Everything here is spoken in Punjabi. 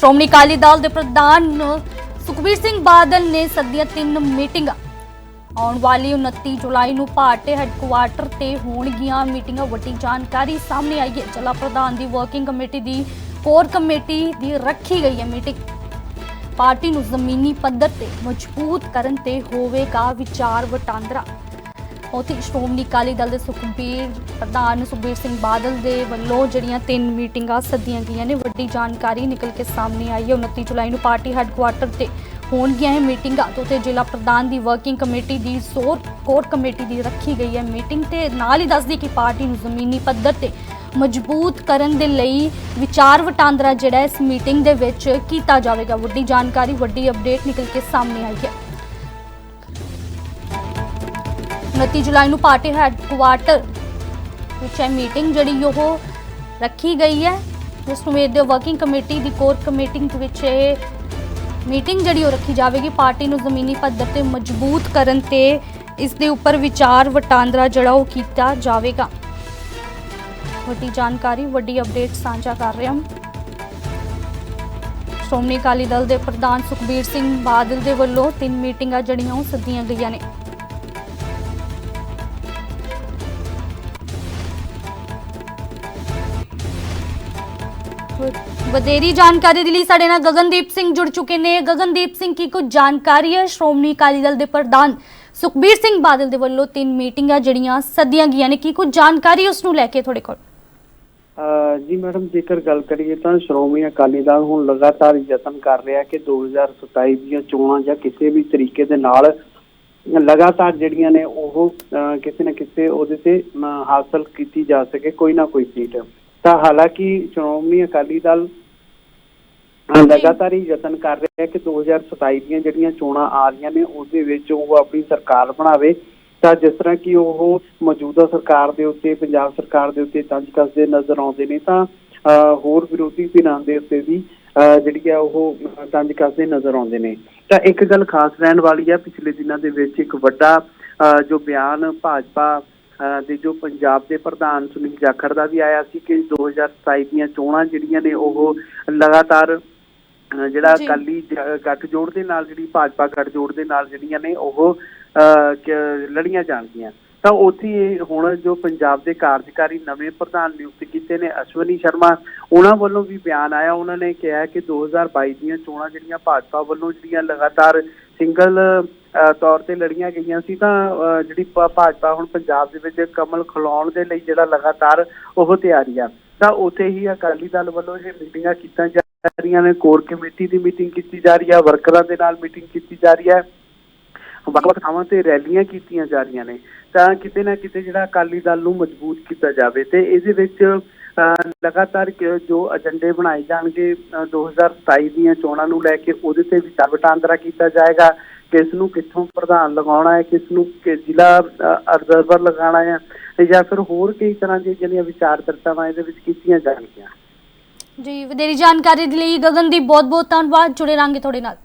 ਸ਼੍ਰੋਮਣੀ ਅਕਾਲੀ ਦਲ ਦੇ ਪ੍ਰਧਾਨ ਸੁਖਬੀਰ ਸਿੰਘ ਬਾਦਲ ਨੇ ਸੱਦੀਆਂ ਤਿੰਨ ਮੀਟਿੰਗਾਂ। ਆਉਣ ਵਾਲੀ 29 ਜੁਲਾਈ ਨੂੰ ਭਾਰਤੀ ਹੈੱਡਕੁਆਰਟਰ ਤੇ ਹੋਣਗੀਆਂ ਮੀਟਿੰਗਾਂ ਵੱਡੀ ਜਾਣਕਾਰੀ ਸਾਹਮਣੇ ਆਈ ਹੈ। ਜ਼ਿਲ੍ਹਾ ਪ੍ਰਧਾਨ ਦੀ ਵਰਕਿੰਗ ਕਮੇਟੀ ਦੀ ਕੋਰ ਕਮੇਟੀ ਦੀ ਰੱਖੀ ਗਈ ਹੈ ਮੀਟਿੰਗ। ਪਾਰਟੀ ਨੂੰ ਜ਼ਮੀਨੀ ਪੱਧਰ ਤੇ ਮਜ਼ਬੂਤ ਕਰਨ ਤੇ ਹੋਵੇਗਾ ਵਿਚਾਰ ਵਟਾਂਦਰਾ। ਉੱਥੇ ਸ਼੍ਰੋਮਣੀ ਅਕਾਲੀ ਦਲ ਦੇ ਸੁਖਬੀਰ ਪ੍ਰਧਾਨ ਸੁਖਬੀਰ ਸਿੰਘ ਬਾਦਲ ਦੇ ਵੱਲੋਂ ਜਿਹੜੀਆਂ ਤਿੰਨ ਮੀਟਿੰਗਾਂ ਸੱਦੀਆਂ ਗਈਆਂ ਨੇ, ਵੱਡੀ ਜਾਣਕਾਰੀ ਨਿਕਲ ਕੇ ਸਾਹਮਣੇ ਆਈ ਹੈ। 29 ਜੁਲਾਈ ਨੂੰ ਪਾਰਟੀ ਹੈੱਡਕੁਆਰਟਰ ਤੇ ਹੋਣਗੀਆਂ ਇਹ ਮੀਟਿੰਗਾਂ, ਤੇ ਉੱਥੇ ਜ਼ਿਲ੍ਹਾ ਪ੍ਰਧਾਨ ਦੀ ਵਰਕਿੰਗ ਕਮੇਟੀ ਦੀ ਸੋਰ ਕੋਰ ਕਮੇਟੀ ਦੀ ਰੱਖੀ ਗਈ ਹੈ ਮੀਟਿੰਗ ਤੇ ਨਾਲ ਹੀ ਦੱਸਦੀ ਕਿ ਪਾਰਟੀ ਨੂੰ ਜ਼ਮੀਨੀ ਪੱਧਰ ਤੇ ਮਜ਼ਬੂਤ ਕਰਨ ਦੇ ਲਈ ਵਿਚਾਰ ਵਟਾਂਦਰਾ ਜਿਹੜਾ ਇਸ ਮੀਟਿੰਗ ਦੇ ਵਿੱਚ ਕੀਤਾ ਜਾਵੇਗਾ। ਵੱਡੀ ਜਾਣਕਾਰੀ, ਵੱਡੀ ਅਪਡੇਟ ਨਿਕਲ ਕੇ ਸਾਹਮਣੇ ਆਈ ਹੈ। 29 ਜੁਲਾਈ ਨੂੰ ਪਾਰਟੀ ਹੈੱਡਕੁਆਰਟਰ ਵਿੱਚ ਇਹ ਮੀਟਿੰਗ, ਜਿਹੜੀ ਉਹ ਰੱਖੀ ਗਈ ਹੈ। ਜਿਸ ਨੂੰ ਵੇਦ ਵਰਕਿੰਗ ਕਮੇਟੀ ਦੀ ਕੋਰ ਕਮੇਟੀ ਦੇ ਵਿੱਚ ਇਹ ਮੀਟਿੰਗ ਜਿਹੜੀ ਉਹ ਰੱਖੀ ਜਾਵੇਗੀ। ਪਾਰਟੀ ਨੂੰ ਜ਼ਮੀਨੀ ਪੱਧਰ ਤੇ ਮਜ਼ਬੂਤ ਕਰਨ ਤੇ ਇਸ ਦੇ ਉੱਪਰ ਵਿਚਾਰ ਵਟਾਂਦਰਾ ਜਿਹੜਾ ਉਹ ਕੀਤਾ ਜਾਵੇਗਾ। ਵੱਡੀ ਜਾਣਕਾਰੀ, ਵੱਡੀ ਅਪਡੇਟ ਸਾਂਝਾ ਕਰ ਰਹੇ ਹਾਂ ਸ਼੍ਰੋਮਣੀ ਅਕਾਲੀ ਦਲ ਦੇ ਪ੍ਰਧਾਨ ਸੁਖਬੀਰ ਸਿੰਘ ਬਾਦਲ ਦੇ ਵੱਲੋਂ ਤਿੰਨ ਮੀਟਿੰਗਾਂ ਜਿਹੜੀਆਂ ਉਹ ਸੱਦੀਆਂ ਗਈਆਂ ਨੇ। ਵਧੇਰੀ ਜਾਣਕਾਰੀ ਦੇ ਲਈ ਸਾਡੇ ਨਾਲ ਗਗਨਦੀਪ ਸਿੰਘ ਜੁੜ ਚੁੱਕੇ ਨੇ। ਗਗਨਦੀਪ ਸਿੰਘ, ਕੀ ਕੁਝ ਜਾਣਕਾਰੀ ਹੈ? ਸ਼੍ਰੋਮਣੀ ਅਕਾਲੀ ਦਲ ਦੇ ਪ੍ਰਧਾਨ ਸੁਖਬੀਰ ਸਿੰਘ ਬਾਦਲ ਦੇ ਵੱਲੋਂ ਤਿੰਨ ਮੀਟਿੰਗਾਂ ਜਿਹੜੀਆਂ ਸੱਦੀਆਂ ਗਈਆਂ ਨੇ, ਕੀ ਕੁਝ ਜਾਣਕਾਰੀ ਉਸ ਨੂੰ ਲੈ ਕੇ ਤੁਹਾਡੇ ਕੋਲ? ਜੀ ਮੈਡਮ, ਜੇਕਰ ਗੱਲ ਕਰੀਏ ਤਾਂ ਸ਼੍ਰੋਮਣੀ ਅਕਾਲੀ ਦਲ ਹੁਣ ਲਗਾਤਾਰ ਯਤਨ ਕਰ ਰਿਹਾ ਕਿ 2027 ਦੀਆਂ ਚੋਣਾਂ ਜਾਂ ਕਿਸੇ ਵੀ ਤਰੀਕੇ ਦੇ ਨਾਲ ਲਗਾਤਾਰ ਜਿਹੜੀਆਂ ਨੇ ਉਹ ਕਿਸੇ ਨਾ ਕਿਸੇ ਉਹਦੇ ਤੇ ਹਾਸਲ ਕੀਤੀ ਜਾ ਸਕੇ, ਕੋਈ ਨਾ ਕੋਈ ਸੀਟ। ਤਾਂ ਹਾਲਾਂਕਿ ਸ਼੍ਰੋਮਣੀ ਅਕਾਲੀ ਦਲ ਲਗਾਤਾਰ ਹੀ ਯਤਨ ਕਰ ਰਿਹਾ ਹੈ ਕਿ 2027 ਦੀਆਂ ਜਿਹੜੀਆਂ ਚੋਣਾਂ ਆ ਰਹੀਆਂ ਨੇ ਉਹਦੇ ਵਿੱਚ ਉਹ ਆਪਣੀ ਸਰਕਾਰ ਬਣਾਵੇ। ਤਾਂ ਜਿਸ ਤਰ੍ਹਾਂ ਕਿ ਉਹ ਮੌਜੂਦਾ ਸਰਕਾਰ ਦੇ ਉੱਤੇ ਪੰਜਾਬ ਸਰਕਾਰ ਦੇ ਉੱਤੇ ਤੰਜ ਕੱਸਦੇ ਨਜ਼ਰ ਆਉਂਦੇ ਨੇ ਤਾਂ ਹੋਰ ਵਿਰੋਧੀ ਧਿਰਾਂ ਦੇ ਉੱਤੇ ਵੀ ਜਿਹੜੀ ਆ ਉਹ ਤੰਜ ਕੱਸਦੇ ਨਜ਼ਰ ਆਉਂਦੇ ਨੇ। ਤਾਂ ਇੱਕ ਗੱਲ ਖਾਸ ਰਹਿਣ ਵਾਲੀ ਹੈ ਪਿਛਲੇ ਦਿਨਾਂ ਦੇ ਵਿੱਚ ਇੱਕ ਵੱਡਾ ਜੋ ਬਿਆਨ ਭਾਜਪਾ ਦੇ ਜੋ ਪੰਜਾਬ ਦੇ ਪ੍ਰਧਾਨ ਸੁਨੀਲ ਜਾਖੜ ਦਾ ਵੀ ਆਇਆ ਸੀ ਕਿ 2027 ਦੀਆਂ ਚੋਣਾਂ ਜਿਹੜੀਆਂ ਨੇ ਉਹ ਲਗਾਤਾਰ ਜਿਹੜਾ। ਅਕਾਲੀ ਗੱਠਜੋੜ ਦੇ ਨਾਲ ਜਿਹੜੀ ਭਾਜਪਾ ਗੱਠਜੋੜ ਦੇ ਨਾਲ ਜਿਹੜੀਆਂ ਨੇ ਉਹ ਲੜੀਆਂ ਜਾਣਗੀਆਂ ਤਾਂ ਉੱਥੇ ਹੁਣ ਜੋ ਪੰਜਾਬ ਦੇ ਕਾਰਜਕਾਰੀ ਨਵੇਂ ਪ੍ਰਧਾਨ ਨਿਯੁਕਤ ਕੀਤੇ ਨੇ ਅਸ਼ਵਨੀ ਸ਼ਰਮਾ ਉਹਨਾਂ ਵੱਲੋਂ ਵੀ ਬਿਆਨ ਆਇਆ ਉਹਨਾਂ ਨੇ ਕਿਹਾ ਕਿ 2022 ਦੀਆਂ ਚੋਣਾਂ ਜਿਹੜੀਆਂ ਭਾਜਪਾ ਵੱਲੋਂ ਜਿਹੜੀਆਂ ਲਗਾਤਾਰ ਸਿੰਗਲ ਤੌਰ ਤੇ ਲੜੀਆਂ ਗਈਆਂ ਸੀ ਤਾਂ ਜਿਹੜੀ ਭਾਜਪਾ ਹੁਣ ਪੰਜਾਬ ਦੇ ਵਿੱਚ ਕਮਲ ਖਿਲਾਉਣ ਦੇ ਲਈ ਜਿਹੜਾ ਲਗਾਤਾਰ ਉਹ ਤਿਆਰੀ ਆ। ਤਾਂ ਉੱਥੇ ਹੀ ਅਕਾਲੀ ਦਲ ਵੱਲੋਂ ਇਹ ਮੀਟਿੰਗਾਂ ਕੀਤੀਆਂ ਜਾ ਰਹੀਆਂ ਨੇ, ਕੋਰ ਕਮੇਟੀ ਦੀ ਮੀਟਿੰਗ ਕੀਤੀ ਜਾ ਰਹੀ ਹੈ ਵਰਕਰਾਂ ਦੇ ਨਾਲ ਮੀਟਿੰਗ ਕੀਤੀ ਜਾ ਰਹੀ ਹੈ। ਵੱਖ-ਵੱਖ ਥਾਵਾਂ ਤੇ ਰੈਲੀਆਂ ਕੀਤੀਆਂ ਜਾ ਰਹੀਆਂ ਨੇ। ਤਾਂ ਕਿਤੇ ਨਾ ਕਿਤੇ ਜਿਹੜਾ ਅਕਾਲੀ ਦਲ ਨੂੰ ਮਜ਼ਬੂਤ ਕੀਤਾ ਜਾਵੇ ਤੇ ਇਹਦੇ ਵਿੱਚ ਲਗਾਤਾਰ ਜੋ ਏਜੰਡੇ ਬਣਾਏ ਜਾਣਗੇ ਅਹ, 2027 ਦੀਆਂ ਚੋਣਾਂ ਨੂੰ ਲੈ ਕੇ ਉਹਦੇ ਤੇ ਵਿਚਾਰ ਵਟਾਂਦਰਾ ਕੀਤਾ ਜਾਏਗਾ। ਕਿਸ ਨੂੰ ਕਿੱਥੋਂ ਪ੍ਰਧਾਨ ਲਗਾਉਣਾ ਹੈ ਕਿਸ ਨੂੰ ਜ਼ਿਲ੍ਹਾ ਅਬਜ਼ਰਵਰ ਲਗਾਉਣਾ ਹੈ ਜਾਂ ਫਿਰ ਹੋਰ ਕਈ ਤਰ੍ਹਾਂ ਦੀਆਂ ਜਿਹੜੀਆਂ ਵਿਚਾਰ ਚਰਚਾਵਾਂ ਇਹਦੇ ਵਿੱਚ ਕੀਤੀਆਂ ਜਾਣਗੀਆਂ। ਜੀ ਵਧੇਰੀ ਜਾਣਕਾਰੀ ਦੇ ਲਈ ਗਗਨਦੀਪ ਬਹੁਤ ਬਹੁਤ ਧੰਨਵਾਦ। ਜੁੜੇ ਰਾਂਗੇ ਤੁਹਾਡੇ ਨਾਲ।